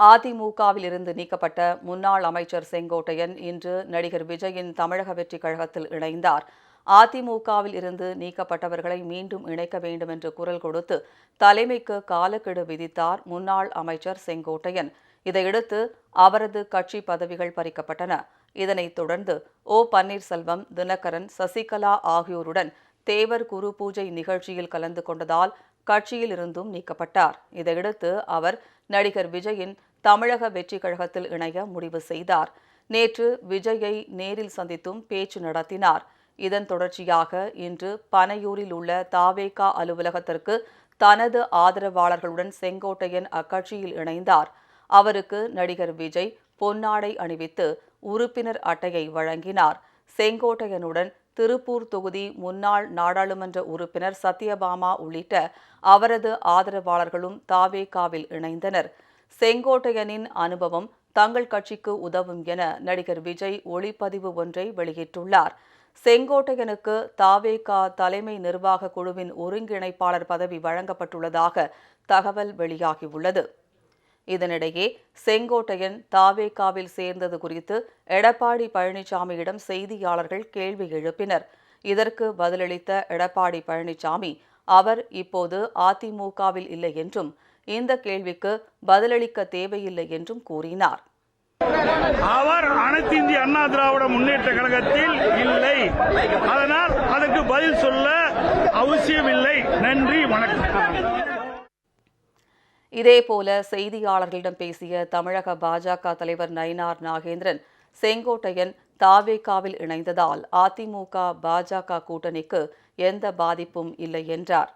அதிமுகவில் இருந்து நீக்கப்பட்ட முன்னாள் அமைச்சர் செங்கோட்டையன் இன்று நடிகர் விஜயின் தமிழக வெற்றி கழகத்தில் இணைந்தார். அதிமுகவில் இருந்து நீக்கப்பட்டவர்களை மீண்டும் இணைக்க வேண்டும் என்று குரல் கொடுத்து தலைமைக்கு காலக்கெடு விதித்தார் முன்னாள் அமைச்சர் செங்கோட்டையன். இதையடுத்து அவரது கட்சி பதவிகள் பறிக்கப்பட்டன. இதனைத் தொடர்ந்து ஓ. பன்னீர்செல்வம் தினகரன் சசிகலா ஆகியோருடன் தேவர் குரு பூஜை நிகழ்ச்சியில் கலந்து கொண்டதால் கட்சியில் இருந்தும் நீக்கப்பட்டார். இதையடுத்து அவர் நடிகர் விஜயின் தமிழக வெற்றி கழகத்தில் இணைய முடிவு செய்தார். நேற்று விஜயை நேரில் சந்தித்தும் பேச்சு நடத்தினார். இதன் தொடர்ச்சியாக இன்று பனையூரில் உள்ள தாவேகா அலுவலகத்திற்கு தனது ஆதரவாளர்களுடன் செங்கோட்டையன் அக்கட்சியில் இணைந்தார். அவருக்கு நடிகர் விஜய் பொன்னாடை அணிவித்து உறுப்பினர் அட்டையை வழங்கினார். செங்கோட்டையனுடன் திருப்பூர் தொகுதி முன்னாள் நாடாளுமன்ற உறுப்பினர் சத்யபாமா உள்ளிட்ட அவரது ஆதரவாளர்களும் தாவேகாவில் இணைந்தனர். செங்கோட்டையனின் அனுபவம் தங்கள் கட்சிக்கு உதவும் என நடிகர் விஜய் ஒளிப்பதிவு ஒன்றை வெளியிட்டுள்ளார். செங்கோட்டையனுக்கு தாவேகா தலைமை நிர்வாக குழுவின் ஒருங்கிணைப்பாளர் பதவி வழங்கப்பட்டுள்ளதாக தகவல் வெளியாகியுள்ளது. இதனிடையே செங்கோட்டையன் தாவேகாவில் சேர்ந்தது குறித்து எடப்பாடி பழனிசாமியிடம் செய்தியாளர்கள் கேள்வி எழுப்பினர். இதற்கு பதிலளித்த எடப்பாடி பழனிசாமி அவர் இப்போது அதிமுகவில் இல்லை என்றும் இந்த கேள்விக்கு பதிலளிக்க தேவையில்லை என்றும் கூறினார். அவர் அனைத்து இந்திய அண்ணா திராவிட முன்னேற்ற கழகத்தில் இல்லை. அதனால் அதற்கு பதில் சொல்ல அவசியமில்லை. நன்றி வணக்கம். இதேபோல செய்தியாளர்களிடம் பேசிய தமிழக பாஜக தலைவர் நயினார் நாகேந்திரன் செங்கோட்டையன் தாவேகாவில் இணைந்ததால் அதிமுக பாஜக கூட்டணிக்கு எந்த பாதிப்பும் இல்லை என்றார்.